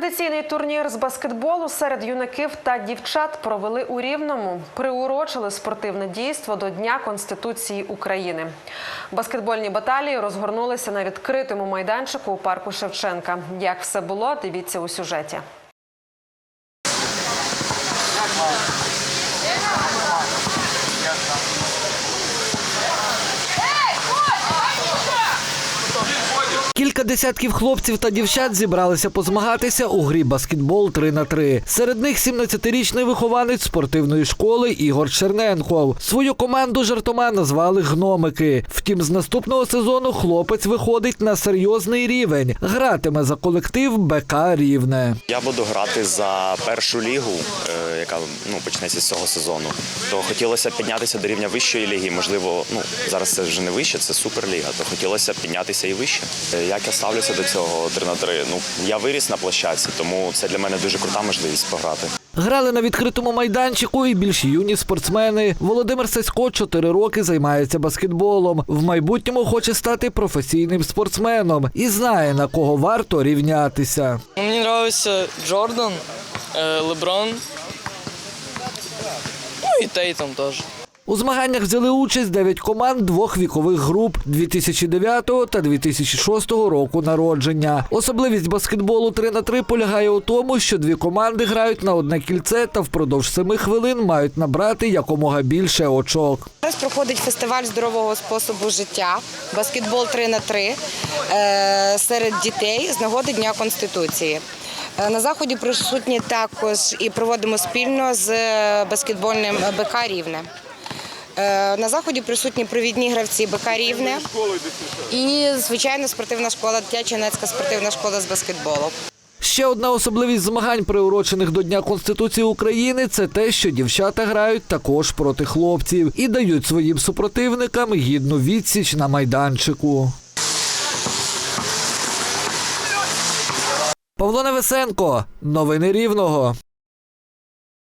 Традиційний турнір з баскетболу серед юнаків та дівчат провели у Рівному. Приурочили спортивне дійство до Дня Конституції України. Баскетбольні баталії розгорнулися на відкритому майданчику у парку Шевченка. Як все було, дивіться у сюжеті. Кілька десятків хлопців та дівчат зібралися позмагатися у грі баскетбол 3 на 3 Серед них 17-річний вихованець спортивної школи Ігор Черненков. Свою команду жартома назвали гномики. Втім, з наступного сезону хлопець виходить на серйозний рівень. Гратиме за колектив БК Рівне. Я буду грати за першу лігу, е, яка ну почнеться з цього сезону. То хотілося піднятися до рівня вищої ліги. Можливо, ну зараз це вже не вище, це суперліга. То хотілося піднятися і вище. Е, Як я ставлюся до цього 3 на 3 Ну я виріс на площадці, тому це для мене дуже крута можливість пограти. Грали на відкритому майданчику і більш юні спортсмени. Володимир Сасько чотири роки займається баскетболом. В майбутньому хоче стати професійним спортсменом і знає на кого варто рівнятися. Мені подобається Джордан, е, Леброн. Ну і Тейтом теж. У змаганнях взяли участь 9 команд двох вікових груп 2009 та 2006 року народження. Особливість баскетболу 3 на 3 полягає у тому, що дві команди грають на одне кільце та впродовж семи хвилин мають набрати якомога більше очок. Зараз проходить фестиваль здорового способу життя, баскетбол 3 на 3 е, серед дітей з нагоди Дня Конституції. Е, На заході присутні також і проводимо спільно з баскетбольним БК Рівне. Е, На заході присутні провідні гравці БК Рівне і, звичайно, спортивна школа, дитяча юнацька спортивна школа з баскетболу. Ще одна особливість змагань, приурочених до Дня Конституції України, це те, що дівчата грають також проти хлопців і дають своїм супротивникам гідну відсіч на майданчику. Павло Невесенко, новини Рівного.